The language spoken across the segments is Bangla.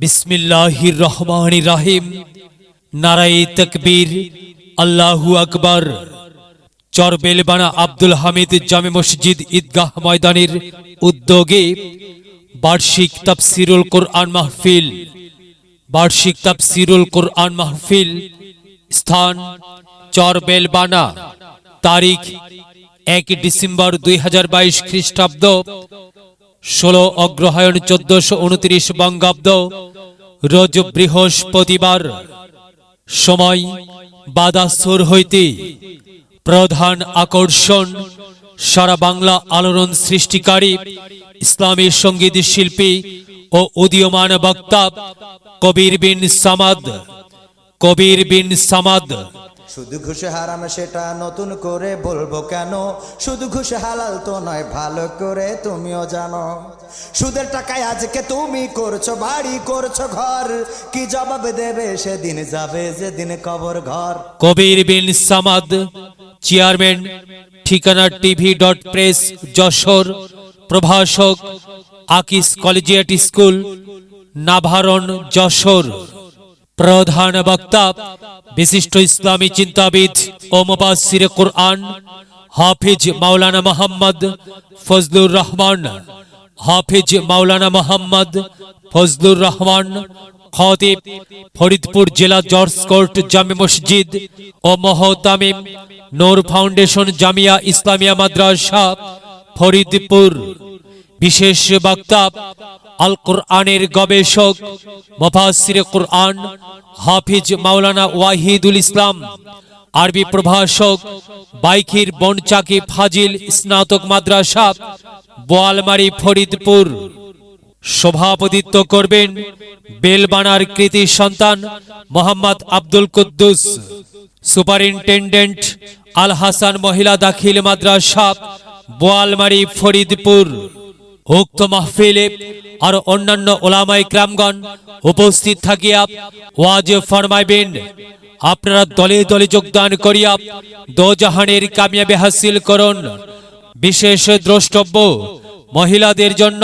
বিসমিল্লাহির রহমান রাহিম নারাই তকবীর। আল্লাহু আকবার। চরবেলবানা আব্দুল হামিদ জামে মসজিদ ঈদগাহ ময়দানের উদ্যোগে বার্ষিক তাফসিরুল কোরআন মাহফিল। বার্ষিক তাফসিরুল কোরআন মাহফিল স্থান চরবেলবানা। তারিখ এক ডিসেম্বর দুই হাজার বাইশ খ্রিস্টাব্দ। ষোলো অগ্রহায়ণ চোদ্দশো উনত্রিশ বঙ্গাব্দ। রোজ বৃহস্পতিবার সময় বাদাসুর হইতে প্রধান আকর্ষণ সারা বাংলা আলোড়ন সৃষ্টিকারী ইসলামী সংগীত শিল্পী ও উদীয়মান বক্তা কবির বিন সামাদ। কবির বিন সামাদ। শুধু ঘুষে হারাম সেটা নতুন করে বলব কেন? শুধু ঘুষে হালাল তো নয়, ভালো করে তুমিও জানো। সুদের টাকায় আজকে তুমি করছ, বাড়ি করছ, ঘর। কি জবাব দেবে সেদিন যাবে যেদিন কবর ঘর। Kabir bin Samad, chairman, Thikana TV dot press, Jessore. প্রভাষক আকিস কলেজিয়েট স্কুল, নাভারণ, যশোর। প্রধান বক্তা, বিশিষ্ট ইসলামী চিন্তাবিদ ও মুবাসির কোরআন, হাফিজ মাওলানা মোহাম্মদ ফজলুর রহমান, হাফিজ মাওলানা মোহাম্মদ ফজলুর রহমান, খতিব ফরিদপুর জেলা জর্জ কোর্ট জামে মসজিদ ও মহতামিম নূর ফাউন্ডেশন জামিয়া ইসলামিয়া মাদ্রাসা ফরিদপুর। বিশেষ বক্তা আল কোরআনের গবেষক, মুফাসসির কোরআন হাফিজ মাওলানা ওয়াহিদুল ইসলাম, আরবি প্রভাষক বাইখির বনচাকি ফাজিল স্নাতক মাদ্রাসা, বোয়ালমারি ফরিদপুর। সভাপতিত্ব করবেন বেলবানার কৃতি সন্তান মোহাম্মদ আব্দুল কুদ্দুস, সুপারিনটেন্ডেন্ট আল হাসান মহিলা দাখিল মাদ্রাসা, বোয়ালমারি ফরিদপুর। উক্ত মাহফিলে আর অন্যান্য ওলামাই ক্রামগণ উপস্থিত থাকিয়া ওয়াজ ফরমাইবেন। আপনারা দলে দলে যোগদান করিয়া দোজাহানের কামিয়াবি হাসিল করুন। বিশেষ দ্রষ্টব্য, মহিলাদের জন্য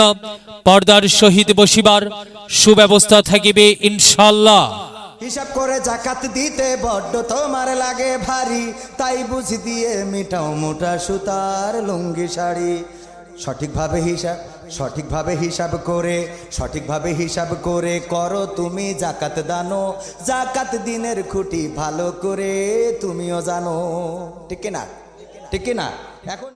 পর্দার সহিত বসিবার সুব্যবস্থা থাকিবে ইনশাল্লাহ হিসাব করে জাকাত দিতে বড্ড তোমার লাগে ভারী, তাই বুঝি দিয়ে মিটাও মোটা সুতার লুঙ্গি শাড়ি। সঠিকভাবে হিসাব সঠিকভাবে হিসাব করে, সঠিকভাবে হিসাব করে করো তুমি জাকাত দানো। জাকাত দিনের খুঁটি ভালো করে তুমিও জানো। ঠিক না ঠিক না এখন